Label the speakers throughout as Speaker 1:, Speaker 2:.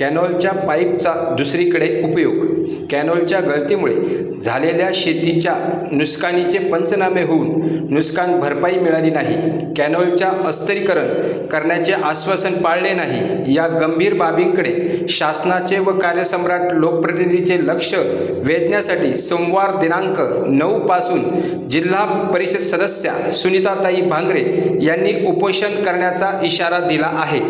Speaker 1: कॅनॉलच्या पाईपचा दुसरीकडे उपयोग. कॅनॉलच्या गळतीमुळे झालेल्या शेतीच्या नुकसानीचे पंचनामे होऊन नुकसान भरपाई मिळाली नाही. कॅनॉलच्या अस्तरीकरण करण्याचे आश्वासन पाळले नाही. या गंभीर बाबींकडे शासनाचे व कार्यसम्राट लोकप्रतिनिधीचे लक्ष वेधण्यासाठी सोमवार दिनांक नऊ पासून जिल्हा परिषद सदस्या सुनीताताई भांगरे यांनी उपोषण करण्याचा इशारा दिला आहे.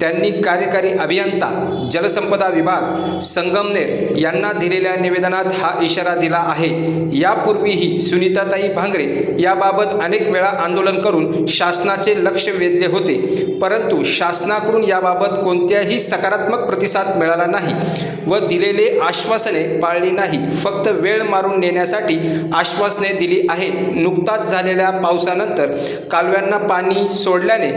Speaker 1: त्यांनी कार्यकारी अभियंता जलसंपदा विभाग संगमनेर यांना दिलेल्या निवेदनात हा इशारा दिला आहे. यापूर्वीही सुनीताताई भांगरे याबाबत अनेक वेळा आंदोलन करून शासनाचे लक्ष वेधले होते. परंतु शासनाकडून याबाबत कोणत्याही सकारात्मक प्रतिसाद मिळाला नाही व दिलेले आश्वासने पाळली नाही. फक्त वेळ मारून नेण्यासाठी आश्वासने दिली आहे. नुकताच झालेल्या पावसानंतर कालव्यांना पाणी सोडल्याने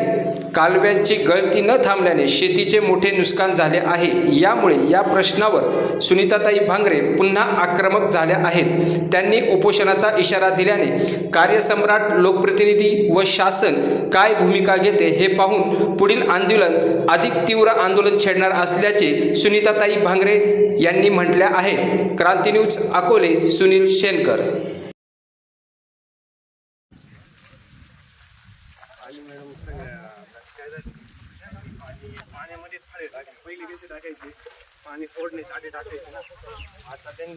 Speaker 1: कालव्यांची गळती न थांबल्याने शेतीचे मोठे नुकसान झाले आहे. यामुळे या प्रश्नावर सुनीताताई भांग भांगरे पुन्हा आक्रमक झाल्या आहेत. त्यांनी उपोषणाचा इशारा दिल्याने कार्यसम्राट लोकप्रतिनिधी व शासन काय भूमिका घेते हे पाहून पुढील आंदोलन अधिक तीव्र आंदोलन छेडणार असल्याचे सुनीताताई भांगरे यांनी म्हटल्या आहेत. क्रांती न्यूज अकोले सुनील शेनकर
Speaker 2: आली मॅडम सगळ्या काय झालं पाणी पाण्यामध्ये थाळे टाकले पहिली कसे टाकायचे. पाणी फोडण्याचे आधी टाकायचे ना. आता त्यांनी